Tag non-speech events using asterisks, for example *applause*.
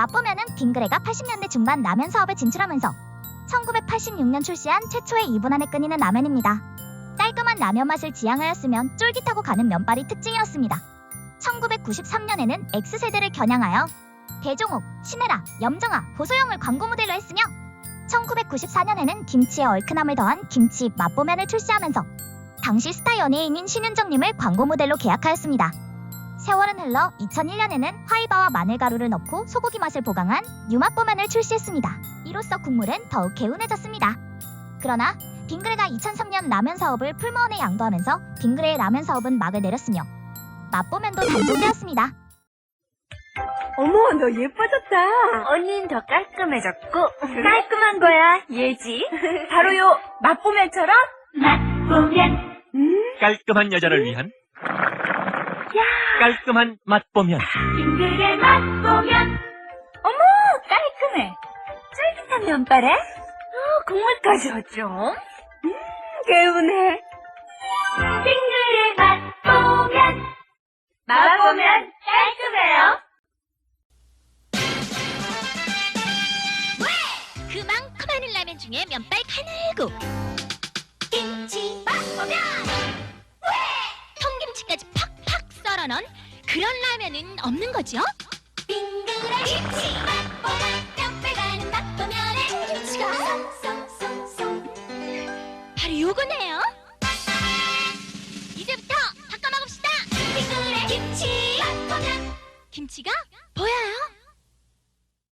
맛보면은 빙그레가 80년대 중반 라면 사업에 진출하면서 1986년 출시한 최초의 2분 안에 끊이는 라면입니다. 깔끔한 라면 맛을 지향하였으면 쫄깃하고 가는 면발이 특징이었습니다. 1993년에는 X세대를 겨냥하여 대종옥, 신혜라, 염정아, 보소영을 광고 모델로 했으며 1994년에는 김치에 얼큰함을 더한 김치 맛보면을 출시하면서 당시 스타 연예인인 신윤정님을 광고 모델로 계약하였습니다. 세월은 흘러 2001년에는 화이바와 마늘가루를 넣고 소고기 맛을 보강한 뉴맛보면을 출시했습니다. 이로써 국물은 더욱 개운해졌습니다. 그러나 빙그레가 2003년 라면 사업을 풀무원에 양도하면서 빙그레의 라면 사업은 막을 내렸으며 맛보면도 단종되었습니다. 어머, 너 예뻐졌다. 언니는 더 깔끔해졌고 깔끔한 거야 얘지 *laughs* 바로 요 맛보면처럼 맛보면 깔끔한 여자를 위한 깔끔한 맛보면. 빙그레 맛보면. 어머 깔끔해 쫄깃한 면발에. 어, 국물까지 어쩜 음 개운해. 빙그레 맛보면. 맛보면 깔끔해요. 그만큼 많은 라면 중에 면발 가늘고. 김치 5천 원 그런 라면은 없는 거죠? 빙그레 김치 맛보가 뼈빼가는 맛보면의 김치가 송송송송 바로 요거네요 이제부터 바꿔 먹읍시다 빙그레 김치 맛보면 김치가 뭐야요?